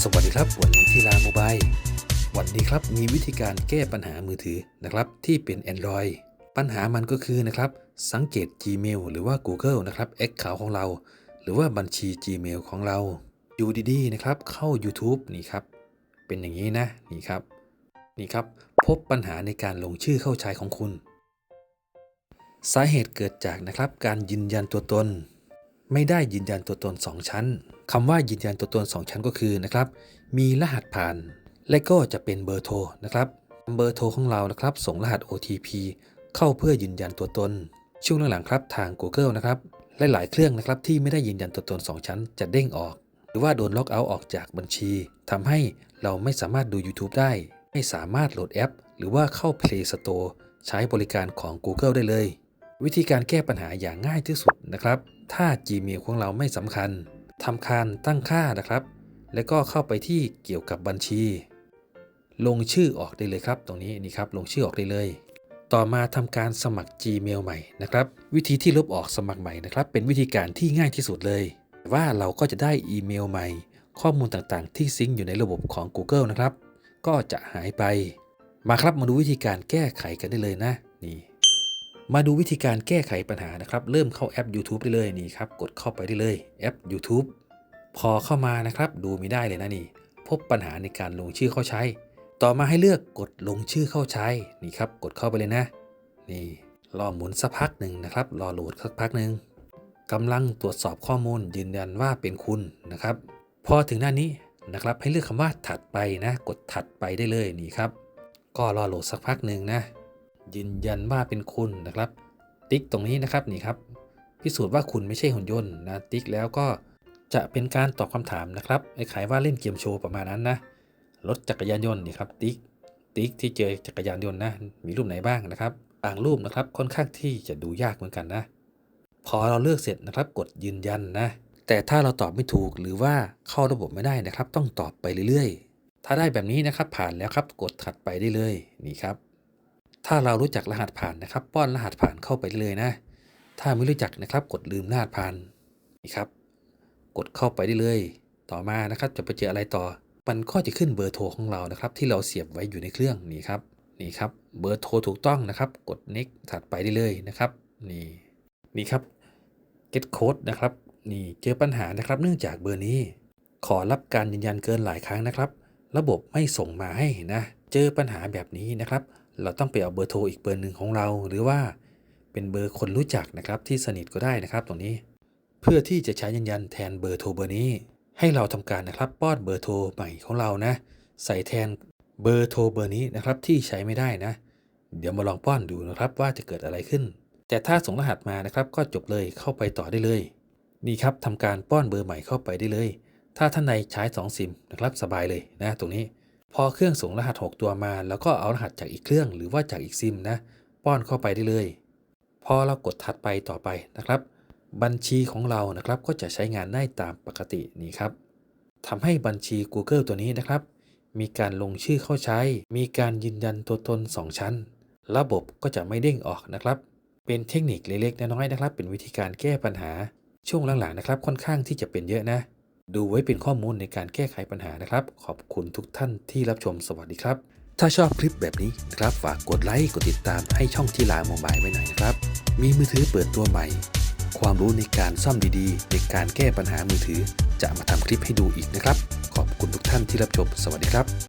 สวัสดีครับ วันนี้ที่ลาโมบายวันนี้ครับมีวิธีการแก้ปัญหามือถือนะครับ ที่เป็น Android ปัญหามันก็คือนะครับ สังเกต Gmail หรือว่า Google นะครับ Account ของเรา หรือว่าบัญชี Gmail ของเราอยู่ดีๆนะครับ เข้า YouTube นี่ครับ เป็นอย่างนี้นะนี่ครับ นี่ครับ พบปัญหาในการลงชื่อเข้าใช้ของคุณ สาเหตุเกิดจากนะครับ การยืนยันตัวตน ไม่ได้ยืนยันตัวตน 2 ชั้นคำว่ายืนยันตัวตน 2 ชั้นก็คือนะครับ มีรหัสผ่าน และก็จะเป็นเบอร์โทรนะครับ เบอร์โทรของเรานะครับ ส่งรหัส OTP เข้าเพื่อยืนยันตัวตน ช่วงหลังๆครับทาง Google นะครับและหลายเครื่องนะครับที่ไม่ได้ยืนยันตัวตน 2 ชั้นจะเด้งออก หรือว่าโดนล็อกเอาท์ออกจากบัญชีทำให้เราไม่สามารถดู YouTube ได้ ไม่สามารถโหลดแอป หรือว่าเข้า Play Store ใช้บริการของ Google ได้เลย วิธีการแก้ปัญหาอย่างง่ายที่สุดนะครับ ถ้า Gmail ของเราไม่สำคัญทำการตั้งค่านะครับ แล้วก็เข้าไปที่เกี่ยวกับบัญชี ลงชื่อออกได้เลยครับ ตรงนี้นี่ครับลงชื่อออกได้เลย ต่อมาทำการสมัคร Gmail ใหม่นะครับ วิธีที่ลบออกสมัครใหม่นะครับ เป็นวิธีการที่ง่ายที่สุดเลย ว่าเราก็จะได้อีเมลใหม่ ข้อมูลต่างๆ ที่ซิงค์อยู่ในระบบของ Google นะครับ ก็จะหายไป มาครับมาดูวิธีการแก้ไขกันได้เลยนะนี่ มาดูวิธีการแก้ไขปัญหานะครับ เริ่มเข้าแอป YouTube ได้เลยนี่ครับ กดเข้าไปได้เลยแอป YouTube พอเข้ามานะครับ ดูไม่ได้เลยนะนี่ พบปัญหาในการลงชื่อเข้าใช้ ต่อมาให้เลือกกดลงชื่อเข้าใช้นี่ครับ กดเข้าไปเลยนะ นี่รอหมุนสักพักหนึ่งนะครับ รอโหลดสักพักหนึ่งกำลังตรวจสอบข้อมูลยืนยันว่าเป็นคุณนะครับ พอถึงหน้านี้นะครับให้เลือกคำว่าถัดไปนะ กดถัดไปได้เลยนี่ครับ ก็รอโหลดสักพักหนึ่งนะ ยืนยันว่าเป็นคุณนะครับ ติ๊กตรงนี้นะครับนี่ครับพิสูจน์ว่าคุณไม่ใช่หุ่นยนต์นะติ๊กแล้วก็จะเป็นการตอบคำถามนะครับคล้ายว่าเล่นเกมโชว์ประมาณนั้นนะรถจักรยานยนต์นี่ครับติ๊กติ๊กที่เจอจักรยานยนต์นะมีรูปไหนบ้างนะครับบางรูปนะครับค่อนข้างที่จะดูยากเหมือนกันนะ พอเราเลือกเสร็จนะครับ กดยืนยันนะ แต่ถ้าเราตอบไม่ถูกหรือว่าเข้าระบบไม่ได้นะครับ ต้องตอบไปเรื่อยๆ ถ้าได้แบบนี้นะครับผ่านแล้วครับกดถัดไปได้เลยนี่ครับ ถ้าเรารู้จักรหัสผ่านนะครับป้อนรหัสผ่านเข้าไปได้เลยนะ ถ้าไม่รู้จักนะครับ กดลืมรหัสผ่านนี่ครับ กดเข้าไปได้เลย ต่อมานะครับ จะไปเจออะไรต่อ มันก็จะขึ้นเบอร์โทรของเรานะครับ ที่เราเสียบไว้อยู่ในเครื่องนี่ครับนี่ครับเบอร์โทรถูกต้องนะครับ กด next ถัดไปได้เลยนะครับนี่นี่ครับ get code นะครับนี่เจอปัญหานะครับ เนื่องจากเบอร์นี้ ขอรับการยืนยันเกินหลายครั้งนะครับ ระบบไม่ส่งมาให้นะ เจอปัญหาแบบนี้นะครับ เราต้องไปเอาเบอร์โทรอีกเบอร์หนึ่งของเรา หรือว่าเป็นเบอร์คนรู้จักนะครับที่สนิทก็ได้นะครับตรงนี้ เพื่อที่จะใช้ยืนยันแทนเบอร์โทรเบอร์นี้ ให้เราทำการนะครับป้อนเบอร์โทรใหม่ของเรานะ ใส่แทนเบอร์โทรเบอร์นี้นะครับที่ใช้ไม่ได้นะ เดี๋ยวมาลองป้อนดูนะครับว่าจะเกิดอะไรขึ้น แต่ถ้าส่งรหัสมานะครับก็จบเลยเข้าไปต่อได้เลย นี่ครับทำการป้อนเบอร์ใหม่เข้าไปได้เลย ถ้าท่านใดใช้2ซิมนะครับสบายเลยนะตรงนี้ พอเครื่องส่งรหัส 6 ตัวมา แล้วก็เอารหัสจากอีกเครื่องหรือว่าจากอีกซิมนะ ป้อนเข้าไปได้เลย พอเรากดถัดไปต่อไปนะครับ บัญชีของเรานะครับก็จะใช้งานได้ตามปกตินี่ครับทำให้บัญชี Google ตัวนี้นะครับ มีการลงชื่อเข้าใช้ มีการยืนยันตัวตน 2 ชั้น ระบบก็จะไม่เด้งออกนะครับ เป็นเทคนิคเล็กๆน้อยๆนะครับ เป็นวิธีการแก้ปัญหาช่วงหลังๆนะครับ ค่อนข้างที่จะเป็นเยอะนะ ดูไว้เป็นข้อมูลในการแก้ไขปัญหานะครับ ขอบคุณทุกท่านที่รับชมสวัสดีครับ ถ้าชอบคลิปแบบนี้นะครับฝากกดไลค์กดติดตามให้ช่องที่ลาโมบายไว้หน่อยนะครับ มีมือถือเปิดตัวใหม่ ความรู้ในการซ่อมดีๆ ในการแก้ปัญหามือถือ จะมาทำคลิปให้ดูอีกนะครับ ขอบคุณทุกท่านที่รับชมสวัสดีครับ